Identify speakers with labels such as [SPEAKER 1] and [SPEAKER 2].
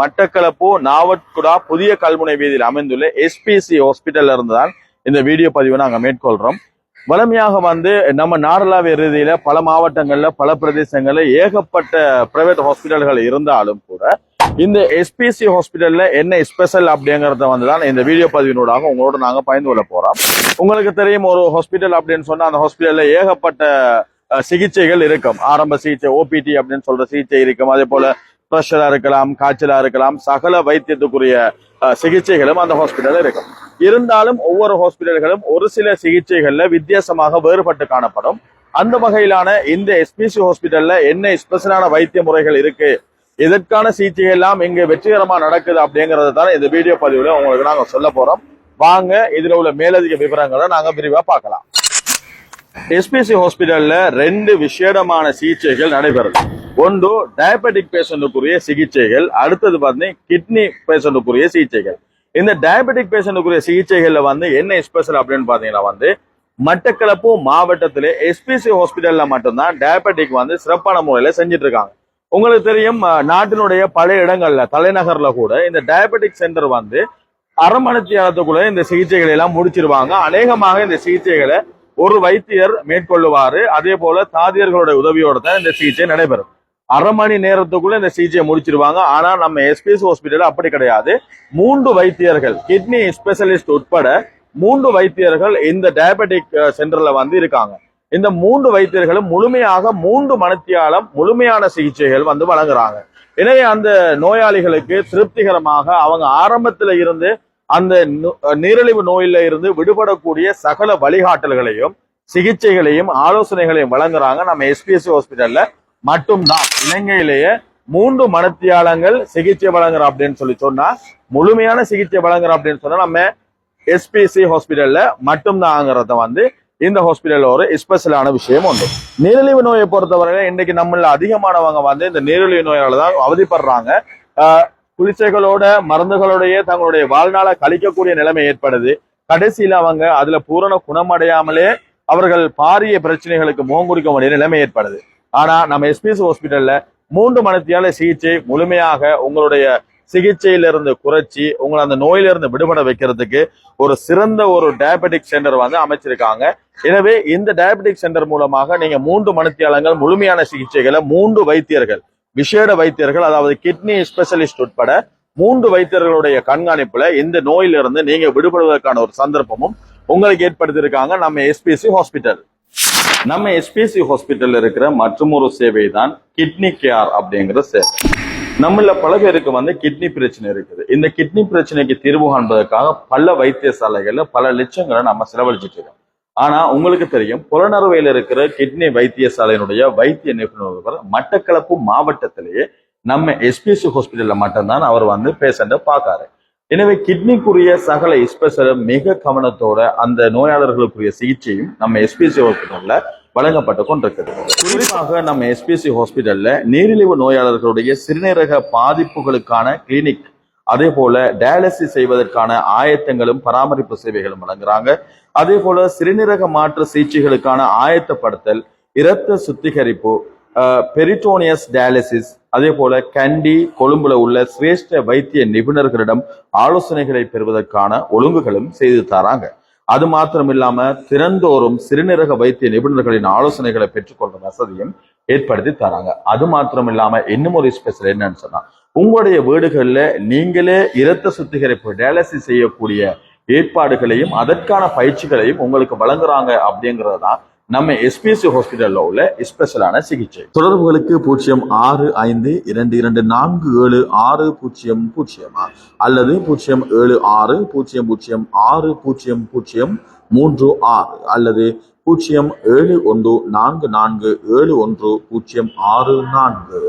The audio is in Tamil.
[SPEAKER 1] மட்டக்களப்பு நாவட்குடா புதிய கல்முனை வீதியில் அமைந்துள்ள எஸ்பிசி ஹாஸ்பிட்டல் இருந்துதான் இந்த வீடியோ பதிவை நாங்க மேற்கொள்றோம். வளமையாக வந்து நம்ம நாடளாவிய ரீதியில பல மாவட்டங்கள்ல பல பிரதேசங்கள்ல ஏகப்பட்ட பிரைவேட் ஹாஸ்பிட்டல்கள் இருந்தாலும் கூட இந்த எஸ்பிசி ஹாஸ்பிட்டல்ல என்ன ஸ்பெஷல் அப்படிங்கறத வந்து தான் இந்த வீடியோ பதிவினூடாக உங்களோட நாங்க பயந்து கொள்ள போறோம். உங்களுக்கு தெரியும் ஒரு ஹாஸ்பிட்டல் அப்படின்னு சொன்னா அந்த ஹாஸ்பிட்டல்ல ஏகப்பட்ட சிகிச்சைகள் இருக்கும். ஆரம்ப சிகிச்சை ஓபிடி அப்படின்னு சொல்ற சிகிச்சை இருக்கும். அதே போல ப்ரெஷரா இருக்கலாம் காய்ச்சலா இருக்கலாம் சகல வைத்தியத்துக்குரிய அஹ், சிகிச்சைகளும் அந்த ஹாஸ்பிட்டலில் இருக்கும். இருந்தாலும் ஒவ்வொரு ஹாஸ்பிட்டல்களும் ஒரு சில சிகிச்சைகள்ல வித்தியாசமாக வேறுபட்டு காணப்படும். அந்த வகையிலான இந்த எஸ்பிசி ஹாஸ்பிட்டலில் என்ன ஸ்பெஷலான வைத்திய முறைகள் இருக்கு இதற்கான சிகிச்சைகள் எல்லாம் இங்க வெற்றிகரமா நடக்குது அப்படிங்கறத தான் இந்த வீடியோ பதிவில் உங்களுக்கு நாங்க சொல்ல போறோம். வாங்க இதுல உள்ள மேலதிக விவரங்களை நாங்க விரிவா பார்க்கலாம். எஸ்பிசி ஹாஸ்பிட்டலில் ரெண்டு விசேடமான சிகிச்சைகள் நடைபெறுது. ஒன்று டயபெட்டிக் பேஷண்ட்டுக்குரிய சிகிச்சைகள். அடுத்தது பார்த்தீங்கன்னா கிட்னி பேஷண்ட்டுக்குரிய சிகிச்சைகள். இந்த டயபெட்டிக் பேஷண்ட்டுக்குரிய சிகிச்சைகளில் வந்து என்ன ஸ்பெஷல் அப்படின்னு பார்த்தீங்கன்னா வந்து மட்டக்களப்பு மாவட்டத்திலே எஸ்பிசி ஹாஸ்பிட்டல்ல மட்டும்தான் டயபெட்டிக் வந்து சிறப்பான முறையில் செஞ்சுட்டு இருக்காங்க உங்களுக்கு தெரியும் நாட்டினுடைய பல இடங்கள்ல தலைநகர்ல கூட இந்த டயபெட்டிக் சென்டர் வந்து அரை மணி இந்த சிகிச்சைகளை எல்லாம் முடிச்சிருவாங்க. அநேகமாக இந்த சிகிச்சைகளை ஒரு வைத்தியர் மேற்கொள்ளுவாரு. அதே போல தாதியர்களுடைய உதவியோட தான் இந்த சிகிச்சை நடைபெறும். அரை மணி நேரத்துக்குள்ள இந்த சிகிச்சையை முடிச்சிருவாங்க. ஆனா நம்ம எஸ்பிஎஸ் ஹாஸ்பிட்டல் அப்படி கிடையாது. மூன்று வைத்தியர்கள் கிட்னி ஸ்பெஷலிஸ்ட் உட்பட மூன்று வைத்தியர்கள் இந்த டயபெட்டிக் சென்டர்ல வந்து இருக்காங்க. இந்த மூன்று வைத்தியர்களும் முழுமையாக மூன்று மனத்தியாலம் முழுமையான சிகிச்சைகள் வந்து வழங்குறாங்க. எனவே அந்த நோயாளிகளுக்கு திருப்திகரமாக அவங்க ஆரம்பத்துல இருந்து அந்த நு- நீரிழிவு நோயில இருந்து விடுபடக்கூடிய சகல வழிகாட்டல்களையும் சிகிச்சைகளையும் ஆலோசனைகளையும் வழங்குறாங்க நம்ம எஸ்பிஎஸ்சி ஹாஸ்பிட்டல்ல மட்டும்தான். இலங்கையிலேயே மூன்று மனத்தியாளங்கள் சிகிச்சை வழங்குறோம் அப்படின்னு சொல்லி சொன்னா முழுமையான சிகிச்சை வழங்குற அப்படின்னு சொன்னா நம்ம எஸ்பிசி ஹாஸ்பிட்டல்ல மட்டும்தாங்கிறத வந்து இந்த ஹாஸ்பிட்டல்ல ஒரு ஸ்பெஷலான விஷயம் உண்டு. நீரிழிவு நோயை பொறுத்தவரை இன்னைக்கு நம்மள அதிகமானவங்க வந்து இந்த நீரிழிவு நோயால தான் அவதிப்படுறாங்க. ஆஹ் மருந்துகளோடைய தங்களுடைய வாழ்நாளை கழிக்கக்கூடிய நிலைமை ஏற்படுது. கடைசியில அவங்க அதுல பூரண குணமடையாமலே அவர்கள் பாரிய பிரச்சனைகளுக்கு முகம் கொடுக்க வேண்டிய நிலைமை ஏற்படுது. ஆனா நம்ம எஸ்பிசி ஹாஸ்பிட்டல்ல மூன்று மனத்தியால சிகிச்சை முழுமையாக உங்களுடைய சிகிச்சையிலிருந்து குறைச்சி உங்களை அந்த நோயிலிருந்து விடுபட வைக்கிறதுக்கு ஒரு சிறந்த ஒரு டயபெட்டிக் சென்டர் வந்து அமைச்சிருக்காங்க. எனவே இந்த டயபெட்டிக் சென்டர் மூலமாக நீங்க மூன்று மனத்தியாளங்கள் முழுமையான சிகிச்சைகளை மூன்று வைத்தியர்கள் விசேட வைத்தியர்கள் அதாவது கிட்னி ஸ்பெஷலிஸ்ட் உட்பட மூன்று வைத்தியர்களுடைய கண்காணிப்புல இந்த நோயிலிருந்து நீங்க விடுபடுவதற்கான ஒரு சந்தர்ப்பமும் உங்களுக்கு ஏற்படுத்தியிருக்காங்க. நம்ம எஸ்பிசி ஹாஸ்பிட்டல் நம்ம எஸ்பிசி ஹாஸ்பிட்டலில் இருக்கிற மற்றும் ஒரு சேவை தான் கிட்னி கேர் அப்படிங்கிற சேவை. நம்மள பல பேருக்கு வந்து கிட்னி பிரச்சனை இருக்குது. இந்த கிட்னி பிரச்சனைக்கு தீர்வு காண்பதற்காக பல வைத்தியசாலைகள்ல பல லட்சங்களை நம்ம செலவழிச்சிட்டு இருக்கோம். ஆனா உங்களுக்கு தெரியும் புலனறுவையில் இருக்கிற கிட்னி வைத்தியசாலையினுடைய வைத்திய நிபுணர் மட்டக்களப்பு மாவட்டத்திலேயே நம்ம எஸ்பிசி ஹாஸ்பிட்டல்ல மட்டும்தான் அவர் வந்து பேஷண்ட்டை பார்க்காரு. எனவே கிட்னிக்குரிய சகல எஸ்பெஷலும் மிக கவனத்தோட அந்த நோயாளர்களுக்குரிய சிகிச்சையும் நம்ம எஸ்பிசி ஹாஸ்பிட்டல்ல வழங்கப்பட்டு கொண்டிருக்குது. குறிப்பாக நம்ம எஸ்பிசி ஹாஸ்பிட்டல்ல நீரிழிவு நோயாளர்களுடைய சிறுநீரக பாதிப்புகளுக்கான கிளினிக் அதே போல டயாலிசிஸ் செய்வதற்கான ஆயத்தங்களும் பராமரிப்பு சேவைகளும் வழங்குறாங்க. அதே போல சிறுநீரக மாற்று சிகிச்சைகளுக்கான ஆயத்தப்படுத்தல் இரத்த சுத்திகரிப்பு பெரிட்டோனியஸ் டயாலிசிஸ் அதே போல கண்டி கொழும்புல உள்ள சிரேஷ்ட வைத்திய நிபுணர்களிடம் ஆலோசனைகளை பெறுவதற்கான ஒழுங்குகளும் செய்து தராங்க. அது மாத்திரம் இல்லாம திறந்தோறும் சிறுநீரக வைத்திய நிபுணர்களின் ஆலோசனைகளை பெற்றுக்கொள்ற வசதியும் ஏற்படுத்தி தராங்க. அது மாத்திரம் இல்லாம இன்னும் ஒரு ஸ்பெஷல் என்னன்னு சொன்னா உங்களுடைய வீடுகளில் நீங்களே இரத்த சுத்திகரிப்பு டயாலிசிஸ் செய்யக்கூடிய ஏற்பாடுகளையும் அதற்கான பயிற்சிகளையும் உங்களுக்கு வழங்குறாங்க அப்படிங்கிறது தான் நம்ம எஸ்பிஎஸ்சி ஹாஸ்பிட்டல்ல உள்ள ஸ்பெஷலான சிகிச்சை. தொடர்புகளுக்கு பூஜ்ஜியம் ஆறு ஐந்து இரண்டு இரண்டு நான்கு ஏழு ஆறு பூஜ்ஜியம் பூஜ்ஜியம் அல்லது பூஜ்ஜியம் ஏழு ஆறு பூஜ்ஜியம் பூஜ்ஜியம் ஆறு பூஜ்ஜியம் பூஜ்ஜியம் மூன்று ஆறு. அல்லது பூஜ்ஜியம் ஏழு ஒன்று நான்கு நான்கு ஏழு ஒன்று பூஜ்ஜியம் ஆறு நான்கு.